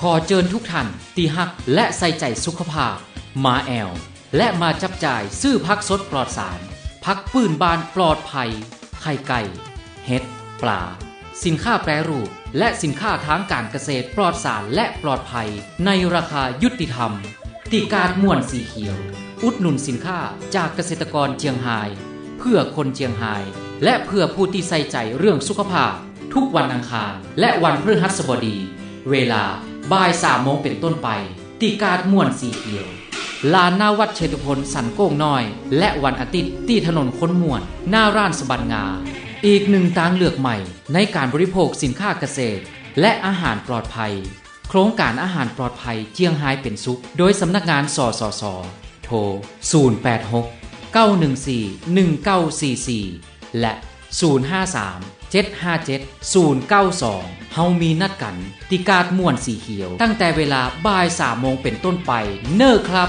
ขอเจิญทุกท่านตีหักและใส่ใจสุขภาพ มาแอล และมาจับจ่ายซื้อพักสดปลอดสาร พักปืนบานปลอดภัย ไข่ไก่ เห็ด ปลา สินค้าแปรรูป และสินค้าทางการเกษตรปลอดสารและปลอดภัย ในราคายุติธรรม ติการม่วนสีเขียว อุดหนุนสินค้าจากเกษตรกรเจียงไฮ้เพื่อคนเจียงไฮ้และเพื่อผู้ที่ใส่ใจเรื่องสุขภาพ ทุกวันอังคารและวันพฤหัสบดี เวลา บ่ายสามโมงเป็นต้นไปติการม่วนสีเขียว ลานหน้าวัดเชตุพลสันโก้งน้อย และวันอาทิตย์ที่ถนนค้นม่วน หน้าร้านสบันงา อีกหนึ่งทางเลือกใหม่ ในการบริโภคสินค้าเกษตร และอาหารปลอดภัย โครงการอาหารปลอดภัยเจียงไฮ้เป็นสุขโดยสำนักงานสสส โทร 086 914 1944 และ 053 757 092 เฮามีนัดกันติกาดม่วนสีเขียว ตั้งแต่เวลาบ่ายสามโมงเป็นต้นไป เนอร์ครับ